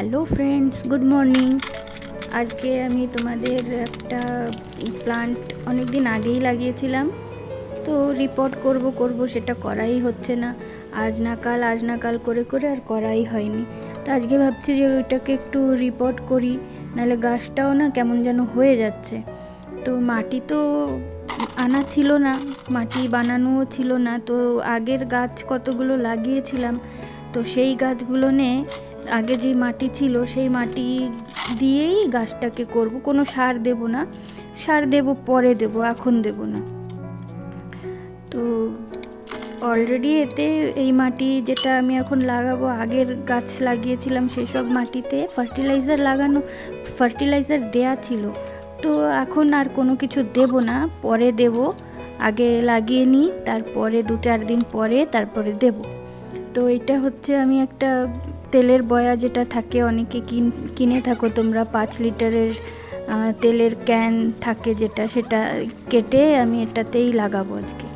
Hello friends good morning আজকে আমি তোমাদের একটা প্লান্ট অনেক দিন আগেই লাগিয়েছিলাম। তো রিপোর্ট করব করব সেটা করাই হচ্ছে না। আজ না কাল, আজ না কাল করে করে আর করাই হয়নি। তো আজকে ভাবছি যে ওইটাকে একটু রিপোর্ট করি, নাহলে গাছটাও না কেমন যেন হয়ে যাচ্ছে। তো মাটি তো আনা ছিল না, মাটি বানানোও ছিল না। তো আগের গাছ কতগুলো লাগিয়েছিলাম তো সেই গাছগুলো নে। আগে যে মাটি ছিল সেই মাটি দিয়েই গাছটাকে করব। কোনো সার দেব না। সার দেব, পরে দেব, এখন দেব না। তো অলরেডি এতে এই মাটি যেটা আমি এখন লাগাবো, আগের গাছ লাগিয়েছিলাম সেসব মাটিতে ফার্টিলাইজার লাগানো ফার্টিলাইজার দেয়া ছিল। তো এখন আর কোনো কিছু দেব না। পরে দেব। আগে লাগিয়ে নিই, তারপরে দু চার দিন পরে তারপরে দেব। তো এটা হচ্ছে আমি একটা তেলের বয়া যেটা থাকে, অনেকে কিন থাকো, তোমরা পাঁচ লিটারের তেলের ক্যান থাকে যেটা, সেটা কেটে আমি এটাতেই লাগাবো আজকে।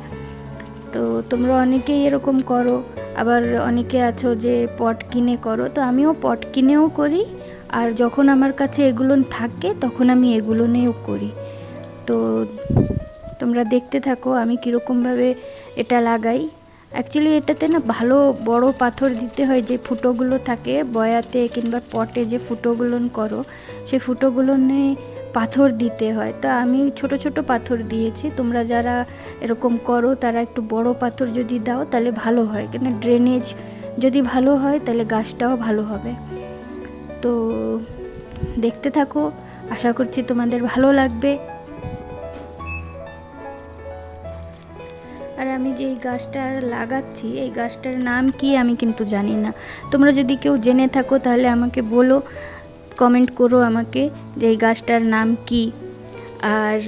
তো তোমরা অনেকেই এরকম করো, আবার অনেকে আছো যে পট কিনে করো, তো আমিও পট কিনেও করি, আর যখন আমার কাছে এগুলো থাকে, তখন আমি এগুলো নিয়েও করি। তো তোমরা দেখতে থাকো আমি কীরকমভাবে এটা লাগাই। অ্যাকচুয়ালি এটাতে না ভালো বড় পাথর দিতে হয় যে ফুটোগুলো থাকে, বয়াতে কিংবা পটে যে ফুটোগুলো করো, সেই ফুটোগুলো নিয়ে পাথর দিতে হয়। তো আমি ছোট ছোট পাথর দিয়েছি। তোমরা যারা এরকম করো, তারা একটু বড় পাথর যদি দাও, তাহলে ভালো হয়। কেন ড্রেনেজ যদি ভালো হয়, তাহলে গাছটাও ভালো হবে। তো দেখতে থাকো। আশা করছি তোমাদের ভালো লাগবে। আর আমি যে এই গাছটা লাগাচ্ছি, এই গাছটার নাম কি আমি কিন্তু জানি না। তোমরা যদি কেউ জেনে থাকো তাহলে আমাকে বলো কমেন্ট করো আমাকে যে এই গাছটার নাম কি। আর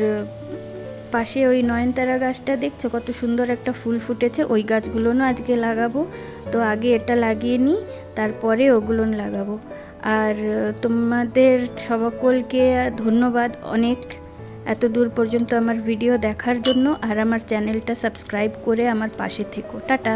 পাশে ওই নয়নতারা গাছটা দেখছ, কত সুন্দর একটা ফুল ফুটেছে, ওই গাছগুলোনও আজকে লাগাবো। তো আগে এটা লাগিয়ে নিই, তারপরে ওগুলো লাগাবো। আর তোমাদের সকলকে ধন্যবাদ অনেক। এত দূর পর্যন্ত আমার ভিডিও দেখার জন্য আর আমার চ্যানেলটা সাবস্ক্রাইব করে আমার পাশে থেকো। টাটা।